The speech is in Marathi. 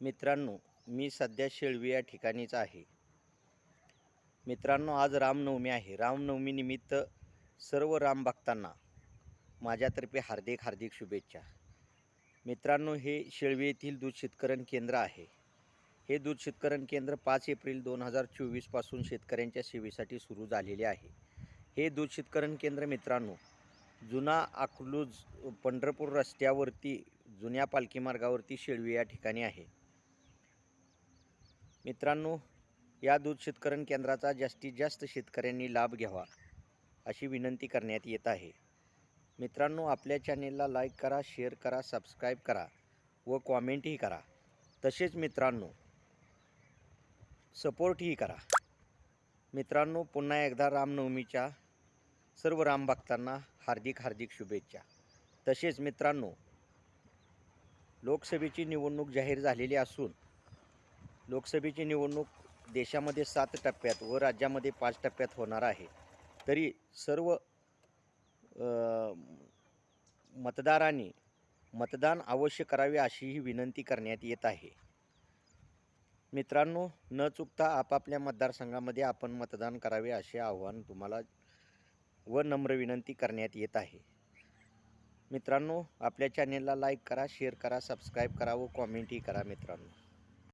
मित्रांनो मी सध्या शेळवी या ठिकाणीच आहे. मित्रांनो आज रामनवमी आहे. रामनवमीनिमित्त सर्व राम भक्तांना माझ्यातर्फे हार्दिक हार्दिक शुभेच्छा. मित्रांनो हे शेळवी येथील दूध शेतकरण केंद्र आहे. हे दूध शेतकरण केंद्र पाच एप्रिल दोन हजार चोवीसपासून शेतकऱ्यांच्या सेवेसाठी सुरू झालेले आहे. हे दूध शेतकरण केंद्र मित्रांनो जुना अकलूज पंढरपूर रस्त्यावरती जुन्या पालखी मार्गावरती शेळवी या ठिकाणी आहे. मित्रांनो या दूध शेतकरण केंद्राचा जास्तीत जास्त शेतकऱ्यांनी लाभ घ्यावा अशी विनंती करण्यात येत आहे. मित्रांनो आपल्या चॅनेलला लाईक करा शेअर करा सबस्क्राईब करा व कॉमेंटही करा. तसेच मित्रांनो सपोर्टही करा. मित्रांनो पुन्हा एकदा रामनवमीच्या सर्व रामभक्तांना हार्दिक हार्दिक शुभेच्छा. तसेच मित्रांनो लोकसभेची निवडणूक जाहीर झालेली असून लोकसभेची निवडणूक देशामध्ये सात टप्प्यात व राज्यामध्ये पाच टप्प्यात होणार आहे. तरी सर्व मतदारांनी मतदान अवश्य करावे अशीही विनंती करण्यात येत आहे. मित्रांनो न चुकता आपापल्या मतदारसंघामध्ये आपण मतदान करावे असे आव्हान तुम्हाला व नम्र विनंती करण्यात येत आहे. मित्रांनो आपल्या चॅनेलला लाईक करा शेअर करा सबस्क्राईब करा व कॉमेंटही करा मित्रांनो.